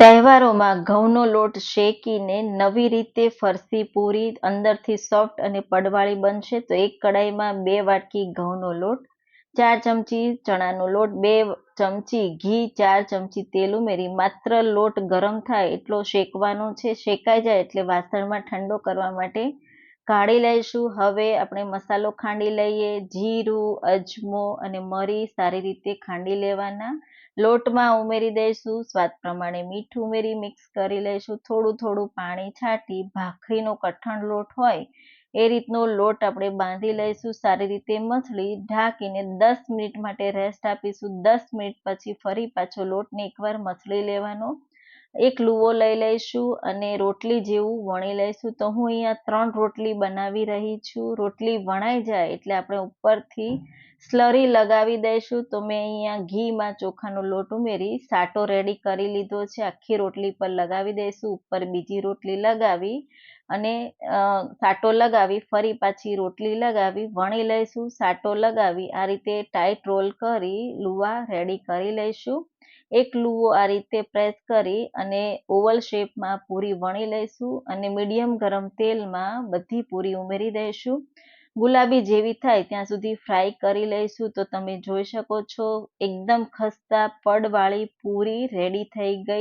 તહેવારોમાં ઘઉંનો લોટ શેકીને નવી રીતે ફરસી પૂરી, અંદરથી સોફ્ટ અને પડવાળી બનશે તો એક કડાઈમાં બે વાટકી ઘઉંનો લોટ, ચાર ચમચી ચણાનો લોટ, બે ચમચી ઘી, ચાર ચમચી તેલ ઉમેરી માત્ર લોટ ગરમ થાય એટલો શેકવાનો છે. શેકાઈ જાય એટલે વાસણમાં ઠંડો કરવા માટે કાઢી લઈશું. હવે આપણે મસાલો ખાંડી લઈએ. જીરું, અજમો અને મરી સારી રીતે ખાંડી લેવાના. લોટમાં ઉમેરી દઈશું. સ્વાદ પ્રમાણે મીઠું ઉમેરી મિક્સ કરી લઈશું. થોડું થોડું પાણી છાંટી ભાખરીનો કઠણ લોટ હોય એ રીતનો લોટ આપણે બાંધી લઈશું. સારી રીતે મસળી ઢાંકીને દસ મિનિટ માટે રેસ્ટ આપીશું. દસ મિનિટ પછી ફરી પાછો લોટને એકવાર મસળી લેવાનો. એક લુવો લઈ લઈશું અને રોટલી જેવું વણી લઈશું. તો હું અહીંયા ત્રણ રોટલી બનાવી રહી છું. રોટલી વણાઈ જાય એટલે આપણે ઉપરથી સ્લરી લગાવી દઈશું. તો મેં અહીંયા ઘીમાં ચોખાનો લોટ ઉમેરી, સાટો રેડી કરી લીધો છે. આખી રોટલી પર લગાવી દઈશું. ઉપર બીજી રોટલી લગાવી. અને સાટો લગાવી, ફરી પાછી રોટલી લગાવી, વણી લઈશું, સાટો લગાવી, આ રીતે ટાઈટ રોલ કરી, લુવા રેડી કરી લઈશું. એક લુવો આ રીતે પ્રેસ કરી અને ઓવલ શેપમાં પૂરી વણી લઈશું અને મીડિયમ ગરમ તેલમાં બધી પૂરી ઉમેરી દઈશું. ગુલાબી જેવી થાય ત્યાં સુધી ફ્રાય કરી લઈશું તો તમે જોઈ શકો છો, એકદમ ખસ્તા પડવાળી પૂરી રેડી થઈ ગઈ.